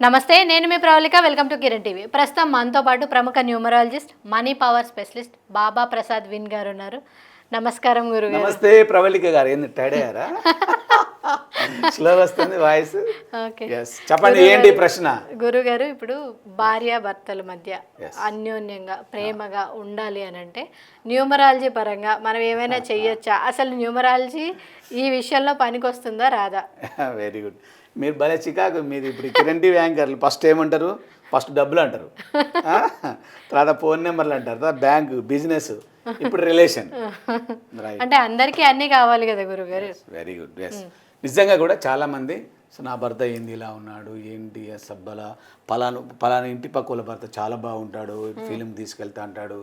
నమస్తే నేను మీ Pravalika. Welcome to Kiran TV. ప్రస్తుతం మనతో పాటు ప్రముఖ numerologist money power specialist Baba Prasad win గారు ఉన్నారు నమస్కారం గురుగారు నమస్తే ప్రవళిక గారు. ఏంది టైడ్ అయ్యారా? స్లో వస్తుంది వాయిస్ చెప్పండి ఏంటి ప్రశ్న? గురుగారు ఇప్పుడు భార్య భర్తల మధ్య. అన్యోన్యంగా ప్రేమగా ఉండాలి అని అంటే న్యూమరాలజీ పరంగా మనం ఏమైనా చెయ్యొచ్చా? అసలు న్యూమరాలజీ ఈ విషయంలో పనికొస్తుందా రాదా? వెరీ గుడ్ మీరు భలే చికాకు మీరు ఇప్పుడు కిరణ్ టీవీ యాంకర్లు ఫస్ట్ ఏమంటారు? ఫస్ట్ డబ్బులు అంటారు? తర్వాత ఫోన్ నెంబర్లు అంటారు. తర్వాత బ్యాంక్ బిజినెస్ ఇప్పుడు రిలేషన్. అంటే అందరికీ అన్నీ కావాలి కదా గురుగారు? వెరీ గుడ్ ఎస్ నిజంగా కూడా చాలామంది సో నా భర్త ఏంది ఇలా ఉన్నాడు? ఏంటి సబ్బల పలాను పలానా ఇంటి పక్కల భర్త చాలా బాగుంటాడు ఫిలిం తీసుకెళ్తా అంటాడు.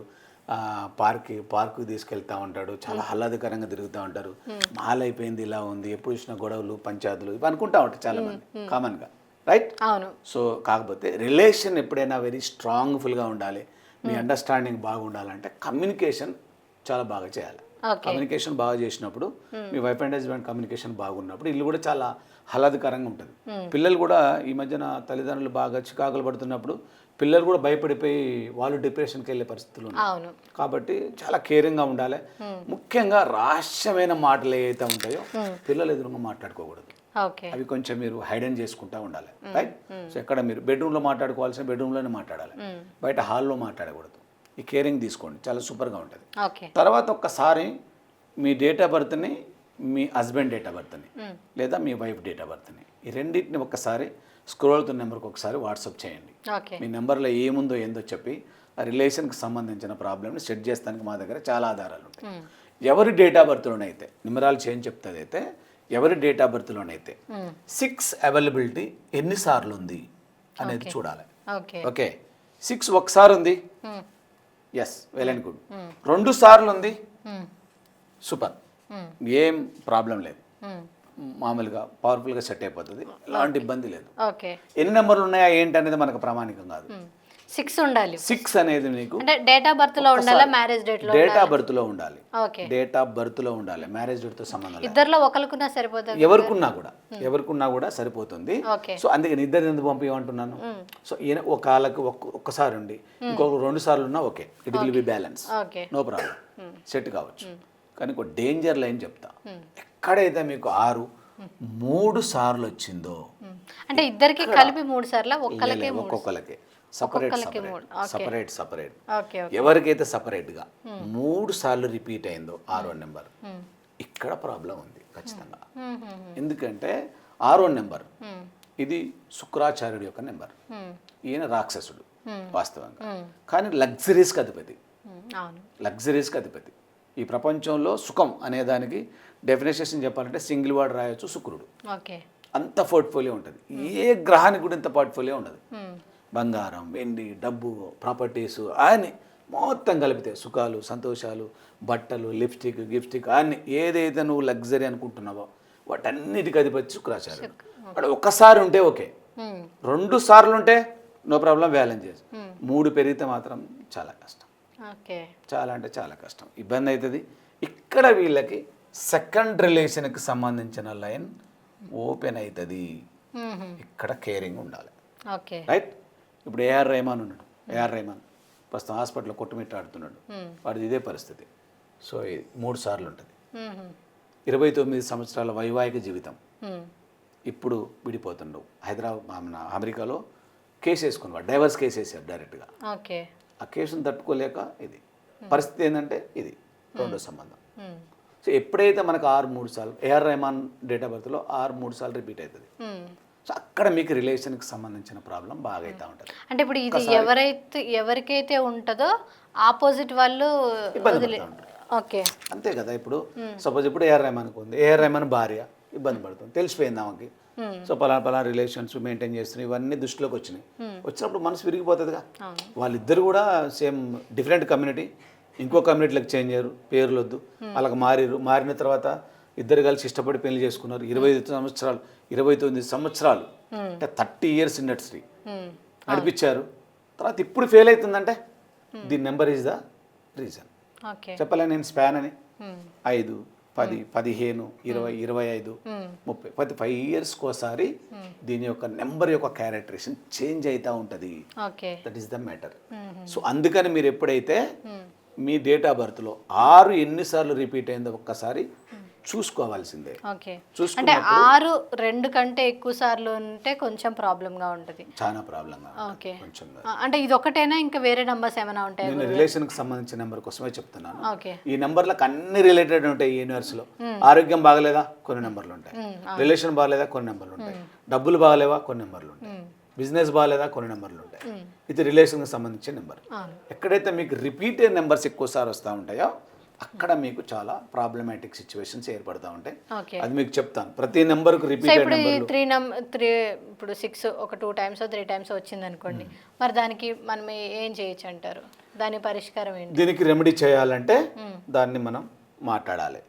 పార్క్ పార్కు తీసుకెళ్తా ఉంటాడు. చాలా ఆహ్లాదకరంగా తిరుగుతూ ఉంటారు. మాల్ అయిపోయింది ఇలా ఉంది. ఎప్పుడు చూసిన గొడవలు పంచాయతీలు ఇవి అనుకుంటా ఉంటారు చాలామంది కామన్గా. రైట్ అవును. సో కాకపోతే రిలేషన్ ఎప్పుడైనా వెరీ స్ట్రాంగ్ఫుల్గా ఉండాలి. మీ అండర్స్టాండింగ్ బాగుండాలంటే కమ్యూనికేషన్ చాలా బాగా చేయాలి. కమ్యూనికేషన్ బాగా చేసినప్పుడు మీ వైఫ్ అండ్ హస్బెండ్ కమ్యూనికేషన్ బాగున్నప్పుడు ఇల్లు కూడా చాలా ఆహ్లాదకరంగా ఉంటుంది. పిల్లలు కూడా ఈ మధ్యన తల్లిదండ్రులు బాగా చికాకులు పడుతున్నప్పుడు పిల్లలు కూడా భయపడిపోయి వాళ్ళు డిప్రెషన్కి వెళ్ళే పరిస్థితులు అవును. కాబట్టి చాలా కేరింగ్గా ఉండాలి. ముఖ్యంగా రహస్యమైన మాటలు ఏవైతే ఉంటాయో పిల్లలు ఎదురుగా మాట్లాడుకోకూడదు. అవి కొంచెం మీరు హైడెన్ చేసుకుంటా ఉండాలి. రైట్ సో ఎక్కడ మీరు బెడ్రూమ్లో మాట్లాడుకోవాల్సిన బెడ్రూమ్లోనే మాట్లాడాలి. బయట హాల్లో మాట్లాడకూడదు. ఈ కేరింగ్ తీసుకోండి. చాలా సూపర్గా ఉంటుంది. తర్వాత ఒక్కసారి మీ డేట్ ఆఫ్ బర్త్ని మీ హస్బెండ్ డేట్ ఆఫ్ బర్త్ని లేదా మీ వైఫ్ డేట్ ఆఫ్ బర్త్ని ఈ రెండింటిని ఒక్కసారి స్క్రోల్ అవుతున్న నెంబర్కి ఒకసారి వాట్సాప్ చేయండి. మీ నెంబర్లో ఏముందో ఏందో చెప్పి ఆ రిలేషన్కి సంబంధించిన ప్రాబ్లమ్ని సెట్ చేస్తానికి మా దగ్గర చాలా ఆధారాలు ఉంటాయి. ఎవరి డేట్ ఆఫ్ బర్త్లోనైతే నిమరాలు చేంజ్ చెప్తుంది అయితే ఎవరి డేట్ ఆఫ్ బర్త్లోనైతే సిక్స్ అవైలబిలిటీ ఎన్నిసార్లు ఉంది అనేది చూడాలి. ఓకే. ఓకే. సిక్స్ ఒకసారి ఉంది ఎస్ వెల్ అండ్ గుడ్ రెండు సార్లు ఉంది సూపర్. ఏం ప్రాబ్లం లేదు. మామూలుగా పవర్ఫుల్గా సెట్ అయిపోతుంది. ఎలాంటి ఇబ్బంది లేదు. ఓకే. ఎన్ని నెంబర్లు ఉన్నాయా ఏంటి అనేది మనకు ప్రామాణికం కాదు. సిక్స్ ఉండాలి. సిక్స్ అనేది నీకు అంటే డేట్ ఆఫ్ బర్త్లో ఉండాలా మ్యారేజ్ డేట్లో డేట్ ఆఫ్ బర్త్లో ఉండాలి. ఓకే. డేట్ ఆఫ్ బర్త్లో ఉండాలి. మ్యారేజ్ డేట్తో సంబంధం లేదు. ఇద్దరిలో ఒకరికున్నా సరిపోతుంది. ఎవరికున్నా కూడా. ఎవరికున్నా కూడా సరిపోతుంది. సో అందుకని ఇద్దరు ఎందుకు పంపించమంటున్నాను సో ఈయన ఒక ఒక్క ఒక్కసారి ఉండి ఇంకొక రెండు సార్లు ఉన్నా okay. It will be balance okay. No problem set కావచ్చు. కానీ ఒక డేంజర్ లైన్ చెప్తా. ఎక్కడైతే మీకు ఆరు మూడు సార్లు వచ్చిందో అంటే ఇద్దరికి కలిపి మూడు సార్లు? ఒక్కలకి ఒక్కొక్కరికి సపరేట్. సపరేట్ సపరేట్ ఎవరికైతే సపరేట్గా మూడు సార్లు రిపీట్ అయిందో ఆరో నెంబర్ ఇక్కడ ప్రాబ్లం ఉంది ఖచ్చితంగా. ఎందుకంటే ఆరో నెంబర్ ఇది శుక్రాచార్యుడి యొక్క నెంబర్. ఈయన రాక్షసుడు వాస్తవంగా. కానీ లగ్జరీస్కి అధిపతి. లగ్జరీస్కి అధిపతి. ఈ ప్రపంచంలో సుఖం అనే దానికి డెఫినేషన్ చెప్పాలంటే సింగిల్ వర్డ్ రాయొచ్చు శుక్రుడు. ఓకే. అంత పోర్ట్ఫోలియో ఉంటుంది. ఏ గ్రహానికి కూడా ఇంత పోర్ట్ఫోలియో ఉండదు. బంగారం వెండి డబ్బు ప్రాపర్టీస్ అన్ని మొత్తం కలిపితే సుఖాలు సంతోషాలు బట్టలు లిప్స్టిక్ గిఫ్స్టిక్ అన్ని ఏదైతే నువ్వు లగ్జరీ అనుకుంటున్నావో వాటన్నిటికి అధిపతి శుక్రాచార్యుడు. అక్కడ ఒక్కసారి ఉంటే ఓకే. రెండు సార్లు ఉంటే నో ప్రాబ్లం బ్యాలెన్స్ చేసి మూడు పెరిగితే మాత్రం చాలా కష్టం. చాలా అంటే చాలా కష్టం. ఇబ్బంది అవుతుంది ఇక్కడ వీళ్ళకి సెకండ్ రిలేషన్కి సంబంధించిన లైన్ ఓపెన్ అవుతుంది ఇక్కడ కేరింగ్ ఉండాలి. ఓకే. రైట్? ఇప్పుడు ఏఆర్ రెహమాన్ ఉన్నాడు. ఏఆర్ రెహమాన్ ప్రస్తుతం హాస్పిటల్లో కొట్టుమిట్టాడుతున్నాడు వాడిది ఇదే పరిస్థితి. సో ఇది మూడు సార్లు ఉంటుంది. ఇరవై తొమ్మిది సంవత్సరాల వైవాహిక జీవితం. ఇప్పుడు విడిపోతుండవు హైదరాబాద్ అమెరికాలో కేసు వేసుకున్నాడు. డైవర్స్ కేసు వేసారు డైరెక్ట్గా. ఓకే. ఆ కేసును తట్టుకోలేక ఇది. పరిస్థితి ఏంటంటే ఇది. రెండో సంబంధం. సో ఎప్పుడైతే మనకు ఆరు మూడు సార్లు A R Rahman date of బర్త్లో ఆరు మూడు సార్లు రిపీట్ అవుతుంది సో అక్కడ మీకు రిలేషన్కి సంబంధించిన ప్రాబ్లం బాగా అవుతూ ఉంటుంది. అంటే ఇప్పుడు ఇది ఎవరైతే ఎవరికైతే ఉంటుందో ఆపోజిట్ వాళ్ళు ఓకే. అంతే కదా ఇప్పుడు. సపోజ్ ఇప్పుడు ఏఆర్ రెహమాన్కి ఉంది. ఏఆర్ రెహమాన్ భార్య ఇబ్బంది పడుతుంది. తెలిసిపోయింది ఆమెకి. సో పలానా పలానా రిలేషన్స్ మెయింటైన్ చేస్తున్నాయి ఇవన్నీ దృష్టిలోకి వచ్చినాయి. వచ్చినప్పుడు మనసు విరిగిపోతుందిగా. వాళ్ళిద్దరు కూడా సేమ్ డిఫరెంట్ కమ్యూనిటీ ఇంకో కమ్యూనిటీలకు చేంజ్ అయ్యారు పేర్లు వద్దు వాళ్ళకి మారిరు మారిన తర్వాత ఇద్దరు కలిసి ఇష్టపడి పెళ్ళి చేసుకున్నారు. ఇరవై ఐదు సంవత్సరాలు ఇరవై తొమ్మిది సంవత్సరాలు. అంటే థర్టీ ఇయర్స్ ఇండస్ట్రీ నడిపించారు. తర్వాత ఇప్పుడు ఫెయిల్ అవుతుందంటే the number is the reason. చెప్పలే నేను స్పాన్ అని. ఐదు పది పదిహేను ఇరవై ఇరవై ఐదు ముప్పై ప్రతి ఫైవ్ ఇయర్స్కి ఒకసారి దీని యొక్క నెంబర్ యొక్క క్యారెక్టరేషన్ చేంజ్ అవుతూ ఉంటుంది. That is the matter so అందుకని మీరు ఎప్పుడైతే మీ డేట్ ఆఫ్ బర్త్లో ఆరు ఎన్నిసార్లు రిపీట్ అయిందో ఒక్కసారి చూసుకోవాల్సిందే. ఓకే. అంటే ఆరు రెండు కంటే ఎక్కువ సార్లు ఉంటే కొంచెం ప్రాబ్లంగా ఉంటుంది. చాలా ప్రాబ్లంగా ఓకే. కొంచెం. అంటే ఇది ఒకటేనా ఇంకా వేరే నంబర్స్ ఏమైనా ఉంటాయి నేను రిలేషన్కి సంబంధించిన నెంబర్ కోసమే చెప్తున్నాను. ఓకే. ఈ నెంబర్లకు అన్ని రిలేటెడ్ ఉంటాయి ఈ యూనివర్స్లో. ఆరోగ్యం బాగలేదా? కొన్ని నెంబర్లు ఉంటాయి. రిలేషన్ బాగలేదా? కొన్ని నెంబర్లు ఉంటాయి. డబ్బులు బాగలేవా? కొన్ని నెంబర్లు ఉంటాయి. బిజినెస్ బాగలేదా? కొన్ని నెంబర్లు ఉంటాయి. ఇది రిలేషన్కి సంబంధించిన నెంబర్. ఎక్కడైతే మీకు రిపీటెడ్ నెంబర్స్ ఎక్కువసారి వస్తూ ఉంటాయో అక్కడ మీకు చాలా ప్రాబ్లమాటిక్ సిచ్యువేషన్స్ ఏర్పడుతూ ఉంటాయి. అది మీకు చెప్తాను. ప్రతి నెంబర్కు ఇప్పుడు ఈ నెంబర్లు. త్రీ త్రీ ఇప్పుడు సిక్స్ ఒక టూ టైమ్స్ త్రీ టైమ్స్ వచ్చింది అనుకోండి మరి దానికి మనం ఏం చేయొచ్చు అంటారు దాని పరిష్కారం ఏంటి? దీనికి రెమెడీ చేయాలంటే దాన్ని మనం మాట్లాడాలి.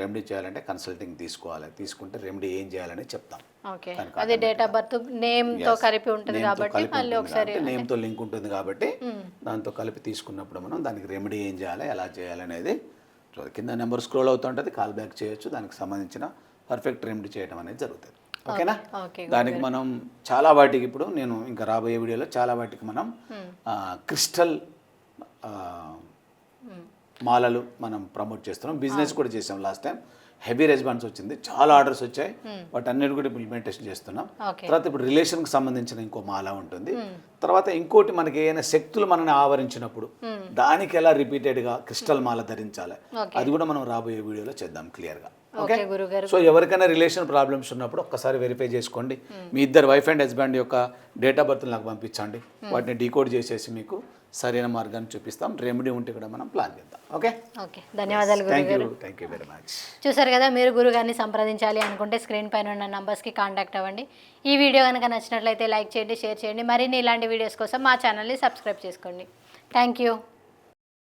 రెమెడీ చేయాలంటే కన్సల్టింగ్ తీసుకోవాలి. తీసుకుంటే రెమెడీ ఏం చేయాలని చెప్తాం. ఓకే. అది డేట్ ఆఫ్ బర్త్ నేమ్తో కలిపి ఉంటుంది కాబట్టి మళ్ళీ ఒకసారి నేమ్తో లింక్ ఉంటుంది కాబట్టి దాంతో కలిపి తీసుకున్నప్పుడు మనం దానికి రెమెడీ ఏం చేయాలి ఎలా చేయాలి అనేది. కింద నెంబర్ స్క్రోల్ అవుతుంటుంది కాల్ బ్యాక్ చేయొచ్చు. దానికి సంబంధించిన పర్ఫెక్ట్ రెమెడీ చేయడం అనేది జరుగుతుంది. ఓకేనా? ఓకే. దానికి మనం చాలా వాటికి ఇప్పుడు నేను ఇంకా రాబోయే వీడియోలో చాలా వాటికి మనం క్రిస్టల్ మాలలు మనం ప్రమోట్ చేస్తున్నాం. బిజినెస్ కూడా చేసాం లాస్ట్ టైం హెవీ రెస్పాన్స్ వచ్చింది. చాలా ఆర్డర్స్ వచ్చాయి. వాటి అన్నిటి కూడా ఇంప్లిమెంటేషన్ చేస్తున్నాం. తర్వాత ఇప్పుడు రిలేషన్కి సంబంధించిన ఇంకో మాల ఉంటుంది. తర్వాత ఇంకోటి మనకి ఏమైనా శక్తులు మనని ఆవరించినప్పుడు దానికి ఎలా రిపీటెడ్గా క్రిస్టల్ మాల ధరించాలి? అది కూడా మనం రాబోయే వీడియోలో చేద్దాం క్లియర్గా. ఓకే గురుగారు. సో ఎవరికైనా రిలేషన్ ప్రాబ్లమ్స్ ఉన్నప్పుడు ఒక్కసారి వెరిఫై చేసుకోండి. మీ ఇద్దరు వైఫ్ అండ్ హస్బెండ్ యొక్క డేట్ ఆఫ్ బర్త్ నాకు పంపించండి. వాటిని డీకోడ్ చేసేసి మీకు సరైన మార్గాన్ని చూపిస్తాం. రెమెడీ ఉంటే కూడా మనం ప్లాన్ చేద్దాం. ఓకే? ఓకే. ధన్యవాదాలు థ్యాంక్ గురుగారు. You thank you very much చూసారు కదా మీరు గురుగారిని సంప్రదించాలి అనుకుంటే స్క్రీన్ పైన ఉన్న నంబర్స్కి కాంటాక్ట్ అవ్వండి. ఈ వీడియో కనుక నచ్చినట్లయితే లైక్ చేయండి షేర్ చేయండి. మరిన్ని ఇలాంటి వీడియోస్ కోసం మా ఛానల్ని సబ్స్క్రైబ్ చేసుకోండి. Thank you